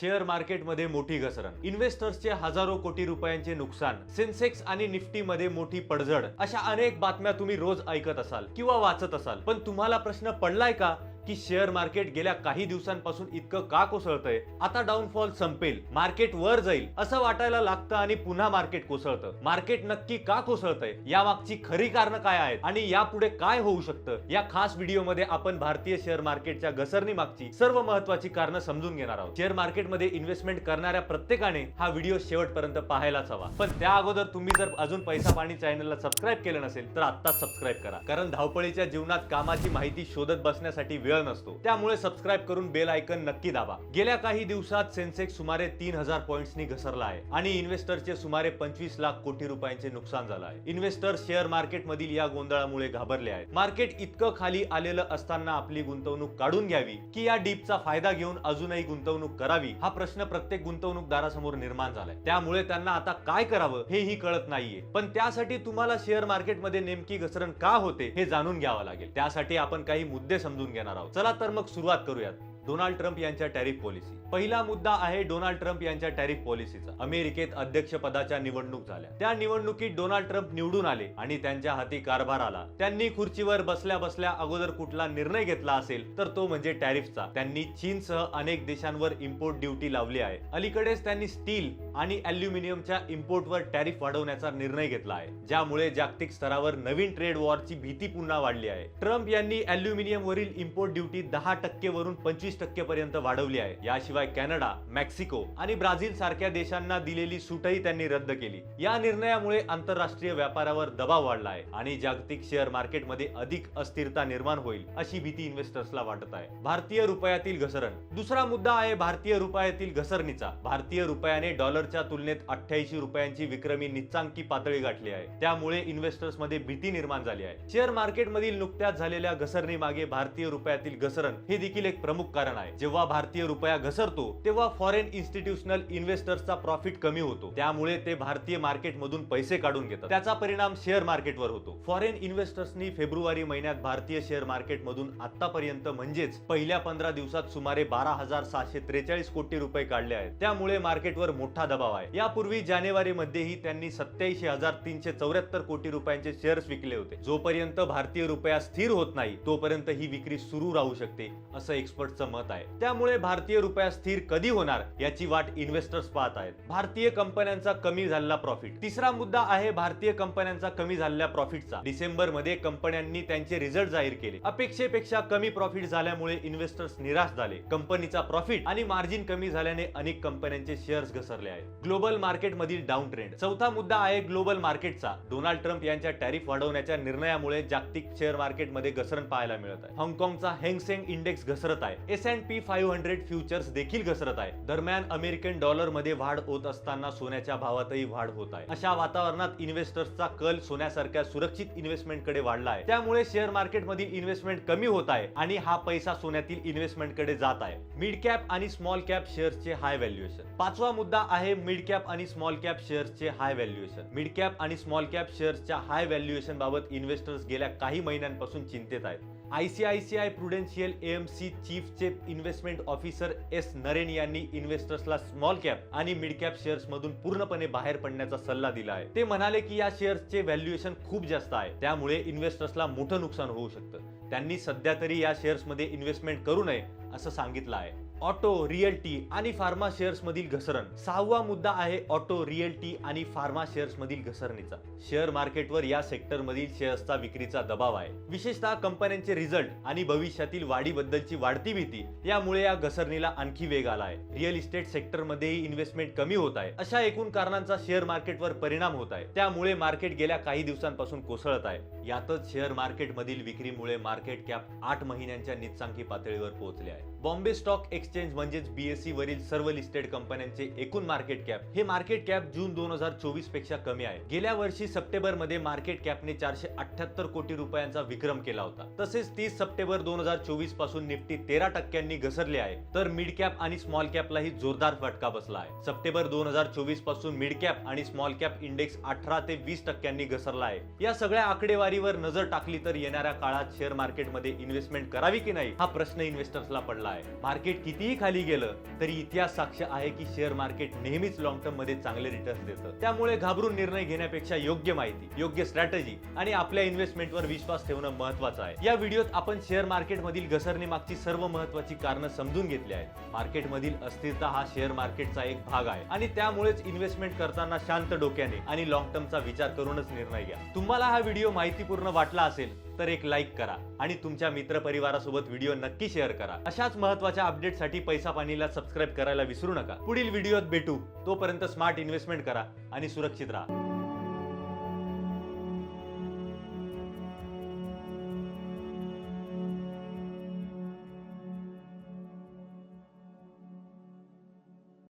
Share मार्केटमध्ये मोठी घसरण. इन्व्हेस्टर्सचे हजारो कोटी रुपयांचे नुकसान. सेन्सेक्स आणि निफ्टी मध्ये मोठी पडझड. अशा अनेक बातम्या तुम्ही रोज ऐकत असाल किंवा वाचत असाल. पण तुम्हाला प्रश्न पडलाय का? की शेअर मार्केट गेल्या काही दिवसांपासून इतकं का कोसळतंय? आता डाऊनफॉल संपेल मार्केट वर जाईल असं वाटायला लागतं आणि पुन्हा मार्केट कोसळतं. मार्केट नक्की का कोसळतंय? या मागची खरी कारणं काय आहेत? आणि यापुढे काय होऊ शकतं? या खास व्हिडिओमध्ये आपण भारतीय शेअर मार्केटच्या घसरणी मागची सर्व महत्वाची कारणं समजून घेणार आहोत. शेअर मार्केटमध्ये इन्व्हेस्टमेंट करणाऱ्या प्रत्येकाने हा व्हिडिओ शेवटपर्यंत पाहायलाच हवा. पण त्या अगोदर तुम्ही जर अजून पैसा पाणी चॅनलला सबस्क्राईब केलं नसेल तर आता सबस्क्राईब करा. कारण धावपळीच्या जीवनात कामाची माहिती शोधत बसण्यासाठी वेळ नसतो. त्यामुळे सबस्क्राईब करून बेल आयकन नक्की दाबा. गेल्या काही दिवसात सेन्सेक्स सुमारे तीन हजार पॉईंट्सनी घसरला आहे आणि इन्व्हेस्टरचे सुमारे पंचवीस लाख कोटी रुपयांचे नुकसान झालं आहे. इन्व्हेस्टर शेअर मार्केट मधील या गोंधळामुळे घाबरले आहेत. मार्केट इतकं खाली आलेलं असताना आपली गुंतवणूक काढून घ्यावी की या डीपचा फायदा घेऊन अजूनही गुंतवणूक करावी हा प्रश्न प्रत्येक गुंतवणूकदारासमोर निर्माण झालाय. त्यामुळे त्यांना आता काय करावं हेही कळत नाहीये. पण त्यासाठी तुम्हाला शेअर मार्केटमध्ये नेमकी घसरण का होते हे जाणून घ्यावं लागेल. त्यासाठी आपण काही मुद्दे समजून घेणार करावं चला तर मग सुरुवात करूयात. डोनाल्ड ट्रम्प यांच्या टॅरिफ पॉलिसी. पहिला मुद्दा आहे डोनाल्ड ट्रम्प यांच्या टॅरिफ पॉलिसीचा. अमेरिकेत अध्यक्षपदाच्या निवडणूक झाल्या. त्या निवडणुकीत डोनाल्ड ट्रम्प निवडून आले आणि त्यांच्या हाती कारभार आला. त्यांनी खुर्चीवर बसल्या बसल्या अगोदर कुठला निर्णय घेतला असेल तर तो म्हणजे टॅरिफचा. त्यांनी चीनसह अनेक देशांवर इम्पोर्ट ड्युटी लावली आहे. अलीकडेच त्यांनी स्टील आणि अल्युमिनियमच्या इम्पोर्टवर टॅरिफ वाढवण्याचा निर्णय घेतला आहे. ज्यामुळे जागतिक स्तरावर नवीन ट्रेड वॉरची भीती पुन्हा वाढली आहे. ट्रम्प यांनी अल्युमिनियमवरील इम्पोर्ट ड्युटी दहा टक्के वरून पंचवीस टक्के पर्यंत वाढवली आहे. याशिवाय कॅनडा मेक्सिको आणि ब्राझील सारख्या देशांना दिलेली सूटही त्यांनी रद्द केली. या निर्णयामुळे आंतरराष्ट्रीय व्यापारावर दबाव वाढला आहे आणि जागतिक शेअर मार्केटमध्ये अधिक अस्थिरता निर्माण होईल अशी भीती इन्व्हेस्टर्सला वाटत आहे. भारतीय रुपयातील घसरण. दुसरा मुद्दा आहे भारतीय रुपयातील घसरणीचा. भारतीय रुपयाने डॉलरच्या तुलनेत अठ्ठ्याऐंशी रुपयांची विक्रमी निच्चांकी पातळी गाठली आहे. त्यामुळे इन्व्हेस्टर्समध्ये भीती निर्माण झाली आहे. शेअर मार्केटमधील नुकत्याच झालेल्या घसरणी मागे भारतीय रुपयातील घसरण हे देखील एक प्रमुख कारण आहे. जेव्हा भारतीय रुपया घसरतो तेव्हा फॉरेन इन्स्टिट्यूशनल इन्व्हेस्टर्सचा प्रॉफिट कमी होतो. त्यामुळे ते भारतीय मार्केटमधून पैसे काढून घेतात. त्याचा परिणाम शेअर मार्केटवर होतो. फॉरेन इन्व्हेस्टर्सनी फेब्रुवारी महिन्यात भारतीय शेअर मार्केटमधून आतापर्यंत म्हणजेच पहिल्या पंधरा दिवसात सुमारे बारा हजार सहाशे त्रेचाळीस कोटी रुपये काढले आहेत. त्यामुळे मार्केटवर मोठा दबाव आहे. यापूर्वी जानेवारी मध्येही त्यांनी सत्याऐंशी हजार तीनशे चौऱ्याहत्तर कोटी रुपयांचे शेअर्स विकले होते. जोपर्यंत भारतीय रुपया स्थिर होत नाही तोपर्यंत ही विक्री सुरू राहू शकते असं एक्सपर्टचं मत आहे. त्यामुळे भारतीय रुपया स्थिर कधी होणार याची वाट इन्व्हेस्टर्स पाहत आहेत. भारतीय कंपन्यांचा कमी झालेला प्रॉफिट तिसरा मुद्दा आहे भारतीय कंपन्यांचा कमी झालेल्या प्रॉफिटचा डिसेंबरमध्ये कंपन्यांनी त्यांचे रिझल्ट जाहीर केले. अपेक्षेपेक्षा कमी प्रॉफिट झाल्यामुळे इन्व्हेस्टर्स निराश झाले. कंपनीचा प्रॉफिट आणि मार्जिन कमी झाल्याने अनेक कंपन्यांचे शेअर्स घसरले आहेत. ग्लोबल मार्केट मधील डाऊन ट्रेंड चौथा मुद्दा आहे ग्लोबल मार्केटचा डोनाल्ड ट्रम्प यांच्या टॅरिफ वाढवण्याच्या निर्णयामुळे जागतिक शेअर मार्केटमध्ये घसरण पाहायला मिळत आहे. हाँगकाँगचा हेंगसेंग इंडेक्स घसरत आहे. S and P five hundred futures देखील घसरत आहे. दरम्यान अमेरिकन डॉलरमध्ये वाढ होत असताना सोन्याच्या भावातही वाढ होत आहे. अशा वातावरणात इन्व्हेस्टर्सचा कल सोन्यासारख्या सुरक्षित इन्व्हेस्टमेंटकडे वाढला आहे. त्यामुळे शेअर मार्केट मधील इन्व्हेस्टमेंट कमी होत आहे आणि हा पैसा सोन्यातील इन्व्हेस्टमेंटकडे जात आहे. मिड कॅप आणि स्मॉल कॅप शेअर्सचे हाय व्हॅल्युएशन. पाचवा मुद्दा आहे मिड कॅप आणि स्मॉल कॅप शेअर्सचे हाय व्हॅल्युएशन. मिड कॅप आणि स्मॉल कॅप शेअर्सच्या हाय व्हॅल्युएशन बाबत इन्व्हेस्टर्स गेल्या काही महिन्यांपासून चिंतेत आहेत. आयसीआयसीआय प्रुडेन्शियल एएमसी चीफचे इन्व्हेस्टमेंट ऑफिसर एस नरेन यांनी इन्व्हेस्टर्सला स्मॉल कॅप आणि मिड कॅप शेअर्स मधून पूर्णपणे बाहेर पडण्याचा सल्ला दिला आहे. ते म्हणाले की या शेअर्सचे व्हॅल्युएशन खूप जास्त आहे. त्यामुळे इन्व्हेस्टर्सला मोठं नुकसान होऊ शकतं. त्यांनी सध्या तरी या शेअर्समध्ये इन्व्हेस्टमेंट करू नये असं सांगितलं आहे. ऑटो रिअल्टी आणि फार्मा शेअर्स मधील घसरण. सहावा मुद्दा आहे ऑटो रिअल्टी आणि फार्मा शेअर्स मधील घसरणीचा. शेअर मार्केटवर या सेक्टर मधील शेअर्सचा विक्रीचा दबाव आहे. विशेषतः कंपन्यांचे रिझल्ट आणि भविष्यातील वाढीबद्दलची वाढती भीती यामुळे या घसरणीला आणखी वेग आला आहे रिअल इस्टेट सेक्टरमध्येही इन्व्हेस्टमेंट कमी होत आहे. अशा एकूण कारणांचा शेअर मार्केटवर परिणाम होत आहे. त्यामुळे मार्केट गेल्या काही दिवसांपासून कोसळत आहे. यातच शेअर मार्केटमधील विक्रीमुळे मार्केट कॅप आठ महिन्यांच्या निचांकी पातळीवर पोहोचले आहे. बॉम्बे स्टॉक एक्स एक्सचेंज म्हणजेच बीएससी वरील सर्व लिस्टेड कंपन्यांचे एकूण मार्केट कॅप हे मार्केट कॅप जून दोन हजार चोवीसपेक्षा कमी आहे. गेल्या वर्षी सप्टेंबरमध्ये मार्केट कॅपने चारशे अठ्याहत्तर कोटी रुपयांचा विक्रम केला होता. तसेच तीस सप्टेंबर दोन हजार चोवीसपासून निफ्टी तेरा टक्क्यांनी घसरले आहे. तर मिड कॅप आणि स्मॉल कॅपलाही जोरदार फटका बसला आहे. सप्टेंबर दोन हजार चोवीसपासून मिड कॅप आणि स्मॉल कॅप इंडेक्स अठरा ते वीस टक्क्यांनी घसरला आहे. या सगळ्या आकडेवारीवर नजर टाकली तर येणाऱ्या काळात शेअर मार्केटमध्ये इन्व्हेस्टमेंट करावी की नाही हा प्रश्न इन्व्हेस्टर्सला पडला आहे. मार्केट किती कितीही खाली गेलं तरी इतिहास साक्ष आहे की शेअर मार्केट नेहमीच लॉंग टर्ममध्ये चांगले रिटर्न देतं. त्यामुळे घाबरून निर्णय घेण्यापेक्षा योग्य माहिती योग्य स्ट्रॅटेजी आणि आपल्या इन्व्हेस्टमेंटवर विश्वास ठेवणं महत्वाचं आहे. या व्हिडिओत आपण शेअर मार्केट मधील मागची सर्व महत्वाची कारणं समजून घेतली आहेत. मार्केटमधील अस्थिरता हा शेअर मार्केटचा एक भाग आहे आणि त्यामुळेच इन्व्हेस्टमेंट करताना शांत डोक्याने आणि लॉंग टर्मचा विचार करूनच निर्णय घ्या. तुम्हाला हा व्हिडिओ माहितीपूर्ण वाटला असेल तर एक लाईक करा आणि तुमच्या मित्र परिवारासोबत व्हिडिओ नक्की शेअर करा. अशाच महत्त्वाच्या अपडेटसाठी पैसा पाणीला सबस्क्राईब करायला विसरू नका. पुढील व्हिडिओत भेटू. तोपर्यंत स्मार्ट इन्व्हेस्टमेंट करा आणि सुरक्षित राहा.